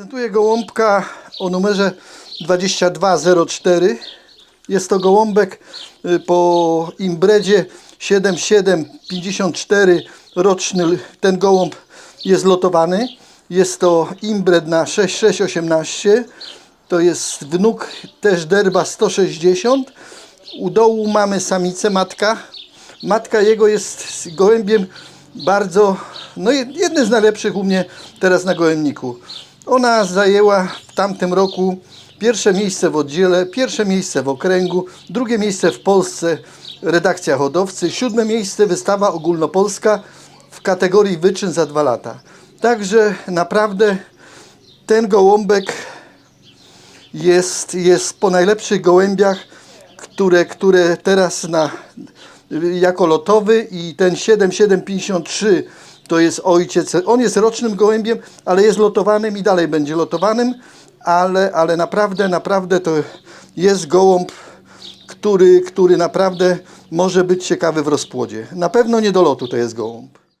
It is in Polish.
Prezentuję gołąbka o numerze 2204. Jest to gołąbek y, po imbredzie 7754 roczny. Ten gołąb jest lotowany. Jest to imbred na 6618. To jest wnuk też derba 160. U dołu mamy samicę matka. Matka jego jest gołębiem bardzo, no jed- jednym z najlepszych u mnie teraz na gołębniku. Ona zajęła w tamtym roku pierwsze miejsce w oddziale, pierwsze miejsce w okręgu, drugie miejsce w Polsce redakcja hodowcy, siódme miejsce wystawa ogólnopolska w kategorii wyczyn za dwa lata. Także naprawdę ten gołąbek jest, jest po najlepszych gołębiach, które, które teraz na, jako lotowy i ten 7753 to jest ojciec. On jest rocznym gołębiem, ale jest lotowanym i dalej będzie lotowanym, ale, ale naprawdę, naprawdę to jest gołąb, który, który naprawdę może być ciekawy w rozpłodzie. Na pewno nie do lotu to jest gołąb.